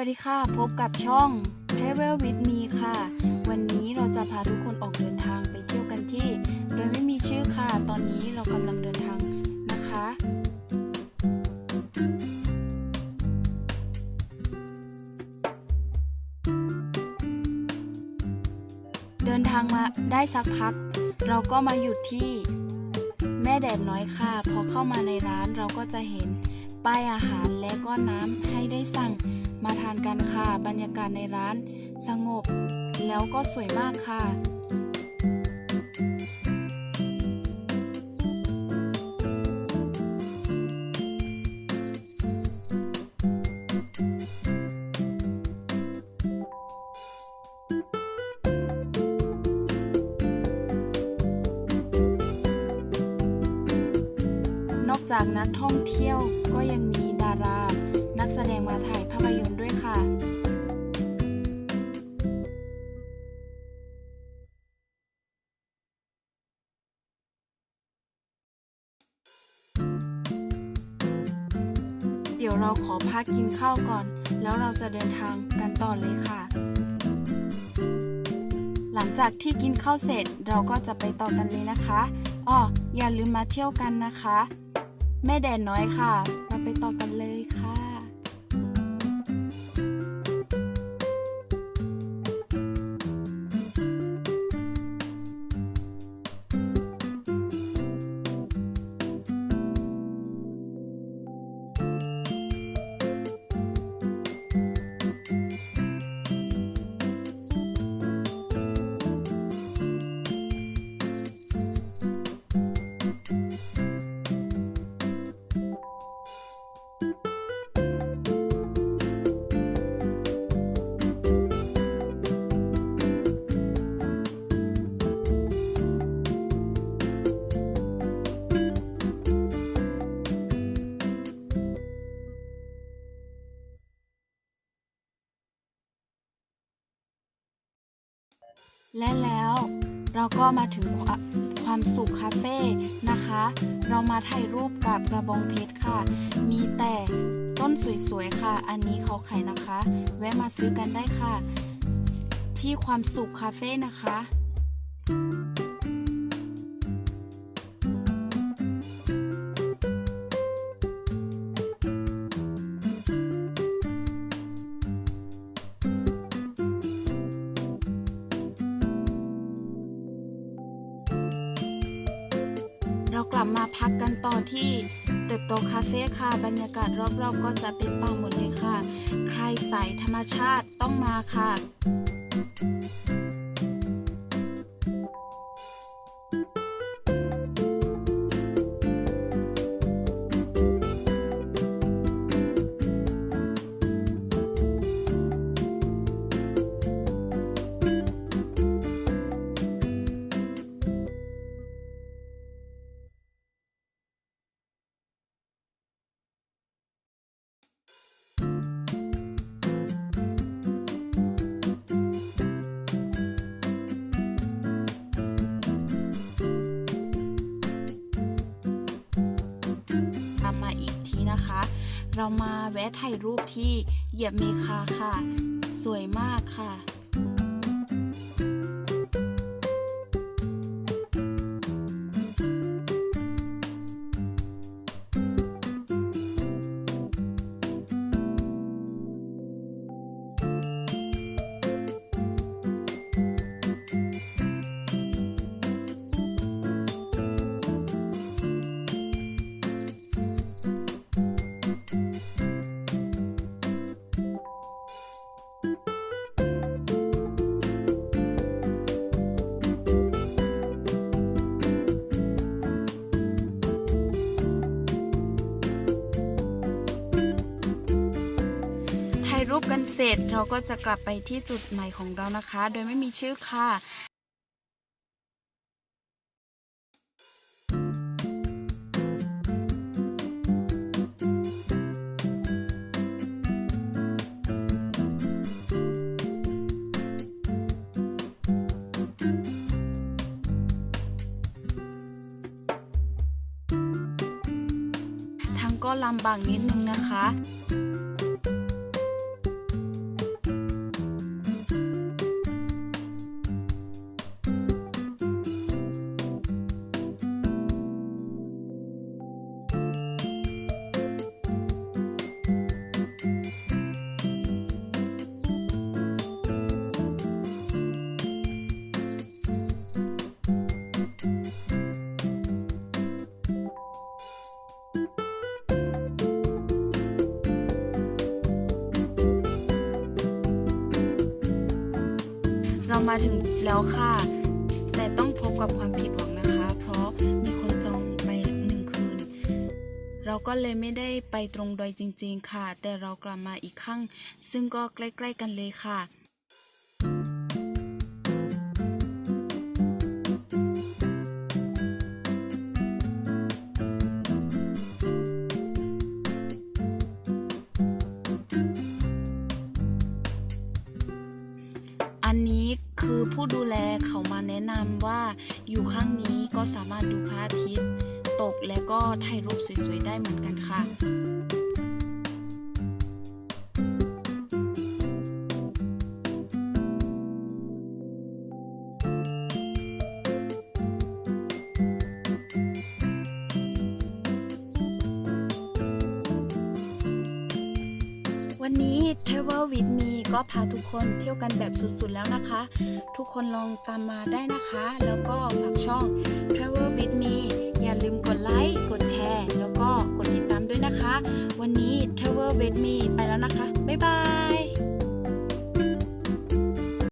วัสดีค่ะ พบกับช่อง Travel with me ค่ะ วันนี้เราจะพาทุกคนออกเดินทางไปเที่ยวกันที่ โดยไม่มีชื่อค่ะ ตอนนี้เรากำลังเดินทางนะคะ เดินทางมาได้สักพัก เราก็มาหยุดที่แม่แดดน้อยค่ะ พอเข้ามาในร้านเราก็จะเห็น ป้ายอาหารและก็น้ำให้ได้สั่งมาทานกันค่ะ บรรยากาศในร้านสงบ แล้วก็สวยมากค่ะ จากนักท่องเที่ยวก็ยังมีดารา นักแสดงมาถ่ายภาพยนตร์ด้วยค่ะเดี๋ยวเราขอพักกินข้าวก่อน แล้วเราจะเดินทางกันต่อเลยค่ะ หลังจากที่กินข้าวเสร็จเราก็จะไปต่อกันเลยนะคะอ้ออย่าลืมมาเที่ยวกันนะคะ แม่แดนน้อยค่ะ เราไปต่อกันเลยค่ะ และแล้วเราก็มาถึงควความสุขคาเฟ่นะคะ เรามาถ่ายรูปกับกระบองเพชรค่ะ มีแต่ต้นสวยๆค่ะ อันนี้เขาขายนะคะ แวะมาซื้อกันได้ค่ะ ที่ความสุขคาเฟ่นะคะ ลับมาพักกันต่อที่เติบโตคาเฟ่ค่ะ บรรยากาศรอบๆก็จะเป็นป่าหมดเลยค่ะ ใครสายธรรมชาติต้องมาค่ะ เรามาแวะถ่ายรูปที่เหยียบเมคาค่ะ สวยมากค่ะ ถ่ายรูปกันเสร็จ เราก็จะกลับไปที่จุดหมายของเรานะคะ โดยไม่มีชื่อค่ะทางก็ลำบากนิดนึงนะคะ เรามาถึงแล้วค่ะ แต่ต้องพบกับความผิดหวังนะคะ เพราะมีคนจองไปหนึ่งคืน เราก็เลยไม่ได้ไปตรงดอยจริง ๆ ค่ะ แต่เรากลับมาอีกครั้ง ซึ่งก็ใกล้ ๆ กันเลยค่ะ ผู้ดูแลเขามาแนะนำว่าอยู่ข้างนี้ก็สามารถดูพระอาทิตย์ ตกและก็ถ่ายรูปสวยๆได้เหมือนกันค่ะ นี้ Travel with me ก็พาทุกคนเที่ยวกันแบบสุดๆแล้วนะคะ ทุกคนลองตามมาได้นะคะ แล้วก็ฝากช่อง Travel with me อย่าลืมกดไลค์กดแชร์ แล้วก็กดติดตามด้วยนะคะ วันนี้ Travel with me ไปแล้วนะคะ บ๊ายบาย